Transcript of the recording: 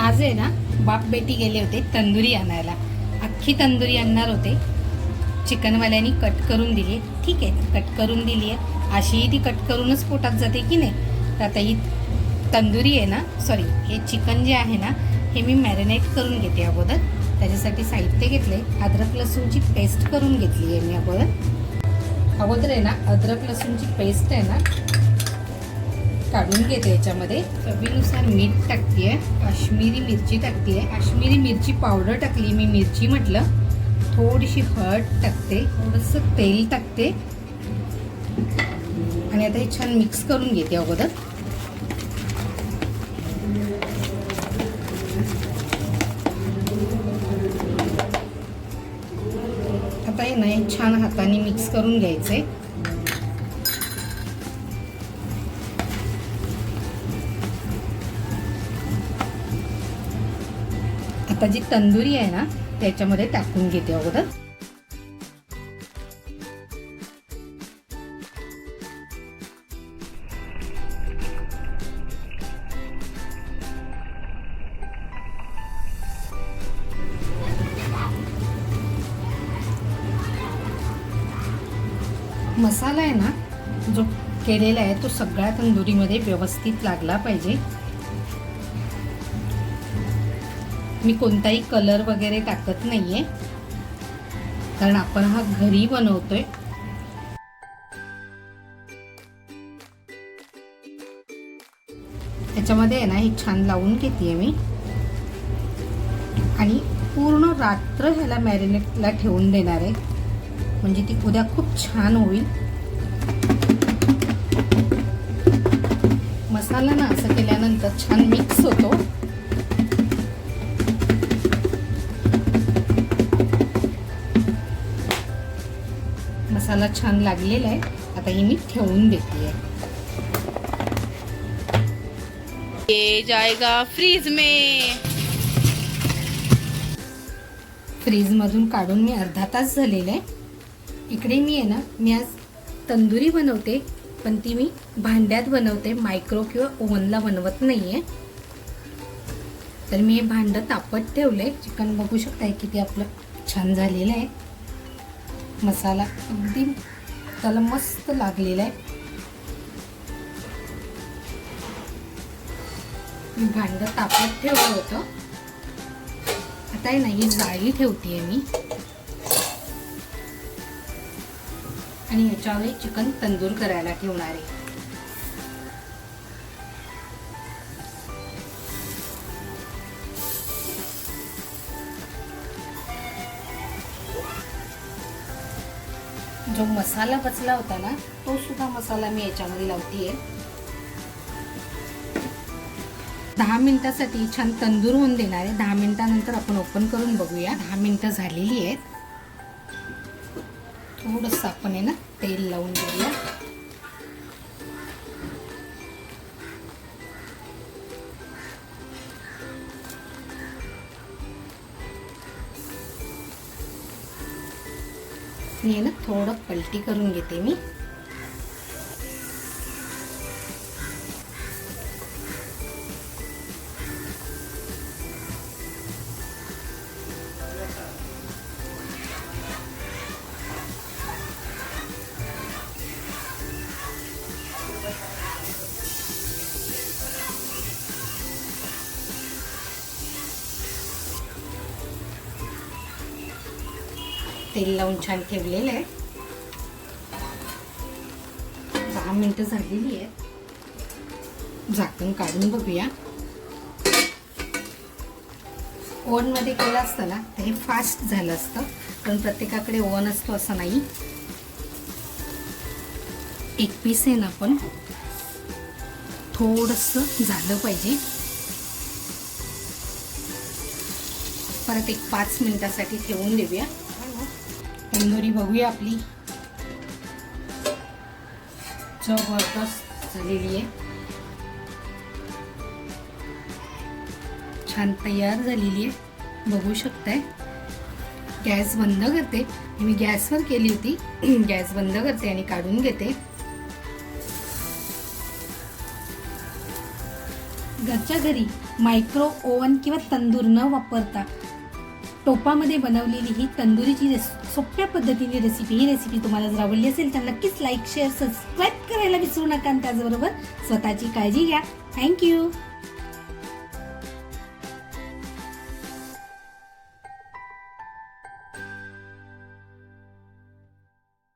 आज आहे ना बाप बेटी गेले होते तंदुरी आणायला. अख्खी तंदुरी आणणार होते. चिकनवाल्यानी कट करून दिली. ठीक आहे कट करून दिली आहे. अशीही ती कट करूनच पोटात जाते की नाही? तर आता ही तंदुरी आहे ना सॉरी हे चिकन जे आहे ना हे मी मॅरिनेट करून घेते अगोदर. त्याच्यासाठी साहित्य घेतले अद्रक लसूणची पेस्ट करून घेतली आहे मी अगोदर. अगोदर आहे ना अद्रक लसूणची पेस्ट आहे ना काढून घेते याच्यामध्ये. चवीनुसार मीठ टाकते काश्मीरी मिरची टाकते काश्मीरी मिरची पावडर टाकली मी मिरची म्हटलं. थोडीशी हळद टाकते. थोडंसं तेल टाकते. आणि आता हे छान मिक्स करून घेते अगोदर. आता हे नाही छान हाताने मिक्स करून घ्यायचं आहे आता जी तंदुरी आहे ना त्याच्यामध्ये टाकून घेते अगोदर. मसाला आहे ना जो केलेला आहे तो सगळ्या तंदुरीमध्ये व्यवस्थित लागला पाहिजे. मी कोणताही कलर वगैरे टाकत नाहीये. कारण आपण हा घरी बनवतोय. त्याच्यामध्ये आहे ना हे छान लावून घेते मी. आणि पूर्ण रात्र ह्याला मॅरिनेटला ठेवून देणार आहे. म्हणजे ती उद्या खूप छान होईल. मसाला ना असं केल्यानंतर छान मिक्स होतो. मसाला छान लागलेला आहे. आता ही मी ठेवून देते. ये जाएगा फ्रीज में. फ्रीजमधून काढून मी अर्धा तास झालेला आहे. इकडे मी आहे ना मी आज तंदुरी बनवते पण ती मी भांड्यात बनवते मायक्रो किंवा ओव्हनला बनवत नाही आहे तर मी हे भांडं तापत ठेवलं आहे चिकन बघू शकताय किती आपलं छान झालेलं आहे. मसाला अगदी त्याला मस्त लागलेला आहे. मी भांडं तापत ठेवलं होतं. आता आहे ना ही जाळी ठेवते मी. आणि याच्यावर चिकन तंदूर करायला ठेवणार आहे. जो मसाला बचला होता ना तो सुद्धा मसाला मी याच्यामध्ये लावतीये. दहा मिनिटासाठी छान तंदूर होऊन देणार आहे. दहा मिनिटानंतर आपण ओपन करून बघूया. दहा मिनिटं झालेली आहेत. थोडंसं आपण आहे ना तेल लावून देऊया मी आहे ना थोडं पलटी करून घेते मी. तेल लावून छान ठेवलेलं आहे. दहा मिनटं झालेली आहेत. झाकण काढून बघूया. ओव्हनमध्ये केलं असतं ना तर हे फास्ट झालं असतं पण प्रत्येकाकडे ओव्हन असतो असं नाही. एक पीस आहे ना आपण थोडंसं झालं पाहिजे. परत एक पाच मिनिटासाठी ठेवून देऊया. तंदुरी बघूया आपली. जबरदस्त झालेली आहे. छान तयार झालेली आहे. बघू शकताय. गॅस बंद करते. मी गॅसवर केली होती. गॅस बंद करते आणि काढून घेते. घरच्या घरी मायक्रो ओव्हन किंवा तंदूर न वापरता टोपामध्ये बनवलेली ही तंदुरीची रेस सोप्या पद्धतीने रेसिपी ही रेसिपी तुम्हाला जर आवडली असेल तर नक्कीच लाईक शेअर सबस्क्राईब करायला विसरू नका आणि त्याचबरोबर स्वतःची काळजी घ्या. थँक्यू